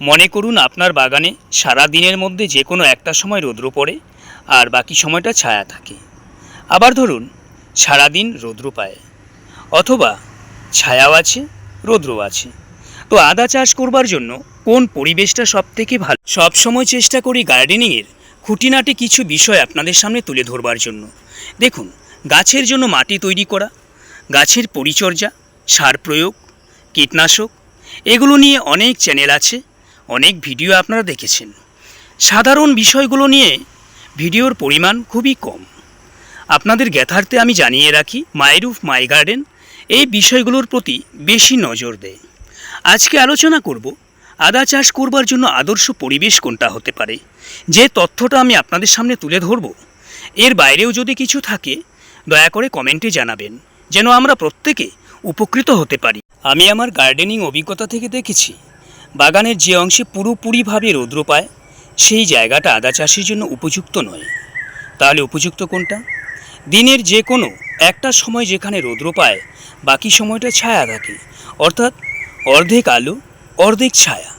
মনে করুন আপনার বাগানে সারা দিনের মধ্যে যে কোনো একটা সময় রৌদ্র পড়ে আর বাকি সময়টা ছায়া থাকে। আবার ধরুন সারাদিন রৌদ্র পায়। অথবা ছায়াও আছে রৌদ্র আছে। তো আদা চাষ করবার জন্য কোন পরিবেশটা সব থেকে ভালো? সব সময় চেষ্টা করি গার্ডেনিংয়ের খুঁটিনাটি কিছু বিষয় আপনাদের সামনে তুলে ধরবার জন্য। দেখুন, গাছের জন্য মাটি তৈরি করা, গাছের পরিচর্যা, সার প্রয়োগ, কীটনাশক, এগুলো নিয়ে অনেক চ্যানেল আছে। অনেক ভিডিও আপনারা দেখেছেন। সাধারণ বিষয়গুলো নিয়ে ভিডিওর পরিমাণ খুবই কম। আপনাদের জ্ঞাতার্থে আমি জানিয়ে রাখি, মাইরুফ মাই গার্ডেন এই বিষয়গুলোর প্রতি বেশি নজর দেয়। আজকে আলোচনা করব, আদা চাষ করবার জন্য আদর্শ পরিবেশ কোনটা হতে পারে, যে তথ্যটা আমি আপনাদের সামনে তুলে ধরব। এর বাইরেও যদি কিছু থাকে, দয়া করে কমেন্টে জানাবেন, যেন আমরা প্রত্যেকে উপকৃত হতে পারি। আমি আমার গার্ডেনিং অভিজ্ঞতা থেকে দেখেছি বাগানের যে অংশে পুরোপুরিভাবে রৌদ্র পায়, সেই জায়গাটা আদা চাষের জন্য উপযুক্ত নয়। তাহলে উপযুক্ত কোনটা? দিনের যে কোনো, একটা সময় যেখানে রৌদ্র পায়, বাকি সময়টা ছায়া থাকে। অর্থাৎ অর্ধেক আলো, অর্ধেক ছায়া।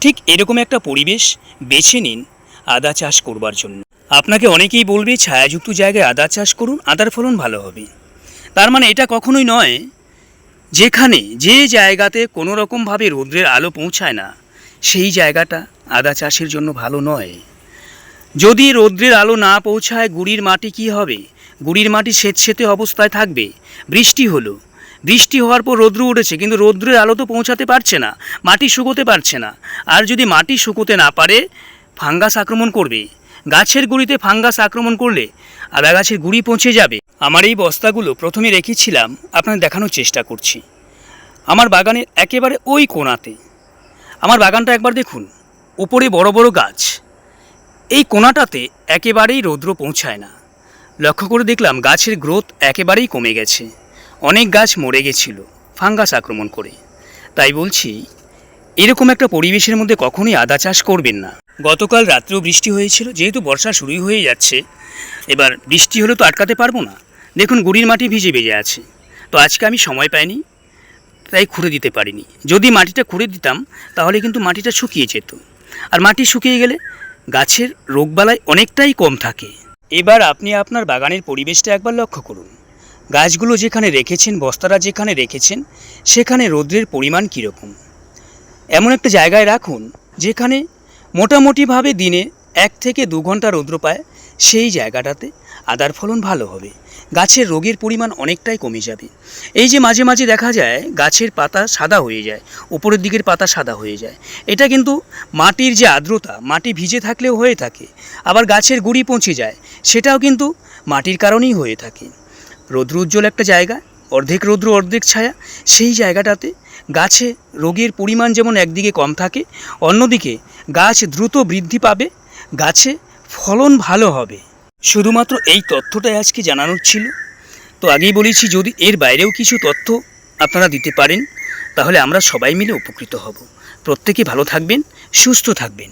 ঠিক এরকম একটা পরিবেশ বেছে নিন আদা চাষ করবার জন্য। আপনাকে অনেকেই বলবে, ছায়াযুক্ত জায়গায় আদা চাষ করুন, আদার ফলন ভালো হবে। তার মানে এটা কখনোই নয় যেখানে যে জায়গাতে কোনো রকমভাবে রৌদ্রের আলো পৌঁছায় না, সেই জায়গাটা আদা চাষের জন্য ভালো নয়। যদি রৌদ্রের আলো না পৌঁছায়, গুড়ির মাটি কি হবে? গুড়ির মাটি স্বেতসেতে অবস্থায় থাকবে। বৃষ্টি হলো। বৃষ্টি হওয়ার পর রৌদ্র উঠেছে, কিন্তু রৌদ্রের আলো তো পৌঁছাতে পারছে না, মাটি শুকোতে পারছে না। আর যদি মাটি শুকোতে না পারে, ফাঙ্গাস আক্রমণ করবে। গাছের গুঁড়িতে ফাঙ্গাস আক্রমণ করলে আদা গাছের গুঁড়ি পৌঁছে যাবে। আমার এই বস্তাগুলো প্রথমে রেখেছিলাম, আপনাদের দেখানোর চেষ্টা করছি। আমার বাগানের একেবারে ওই কোণাতে। আমার বাগানটা একবার দেখুন, উপরে বড় বড় গাছ। এই কোণাটাতে একেবারেই রৌদ্র পৌঁছায় না। লক্ষ্য করে দেখলাম গাছের গ্রোথ একেবারেই কমে গেছে। অনেক গাছ মরে গেছিল ফাঙ্গাস আক্রমণ করে। তাই বলছি, এরকম একটা পরিবেশের মধ্যে কখনোই আদা চাষ করবেন না। গতকাল রাত্রেও বৃষ্টি হয়েছিল, যেহেতু বর্ষা শুরুই হয়ে যাচ্ছে। এবার বৃষ্টি হলে তো আটকাতে পারব না। দেখুন, গুড়ির মাটি ভিজে বেজে আছে। তো আজকে আমি সময় পাইনি, তাই খুঁড়ে দিতে পারিনি। যদি মাটিটা খুঁড়ে দিতাম, তাহলে কিন্তু মাটিটা শুকিয়ে যেত। আর মাটি শুকিয়ে গেলে গাছের রোগবালাই অনেকটাই কম থাকে। এবার আপনি আপনার বাগানের পরিবেশটা একবার লক্ষ্য করুন। গাছগুলো যেখানে রেখেছেন, বস্তারা যেখানে রেখেছেন, সেখানে রৌদ্রের পরিমাণ কীরকম? এমন একটা জায়গায় রাখুন, যেখানে মোটামুটিভাবে দিনে এক থেকে দু ঘণ্টা রৌদ্র পায় সেই জায়গাটাতে আদার ফলন ভালো হবে। গাছের রোগের পরিমাণ অনেকটাই কমে যাবে। এই যে মাঝে মাঝে দেখা যায়, গাছের পাতা সাদা হয়ে যায়, উপরের দিকের পাতা সাদা হয়ে যায়। এটা কিন্তু মাটির যে আর্দ্রতা, মাটি ভিজে থাকলেও হয়ে থাকে, আবার গাছের গুড়ি পৌঁছে যায়, সেটাও কিন্তু মাটির কারণেই হয়ে থাকে। রৌদ্র উজ্জ্বল একটা জায়গা, অর্ধেক রৌদ্র, অর্ধেক ছায়া, সেই জায়গাটাতে গাছে রোগের পরিমাণ যেমন একদিকে কম থাকে, অন্যদিকে গাছ দ্রুত বৃদ্ধি পাবে, গাছে ফলন ভালো হবে। শুধুমাত্র এই তথ্যটাই আজকে জানানোর ছিল। তো আগেই বলেছি, যদি এর বাইরেও কিছু তথ্য আপনারা দিতে পারেন, তাহলে আমরা সবাই মিলে উপকৃত হব। প্রত্যেকে ভালো থাকবেন, সুস্থ থাকবেন।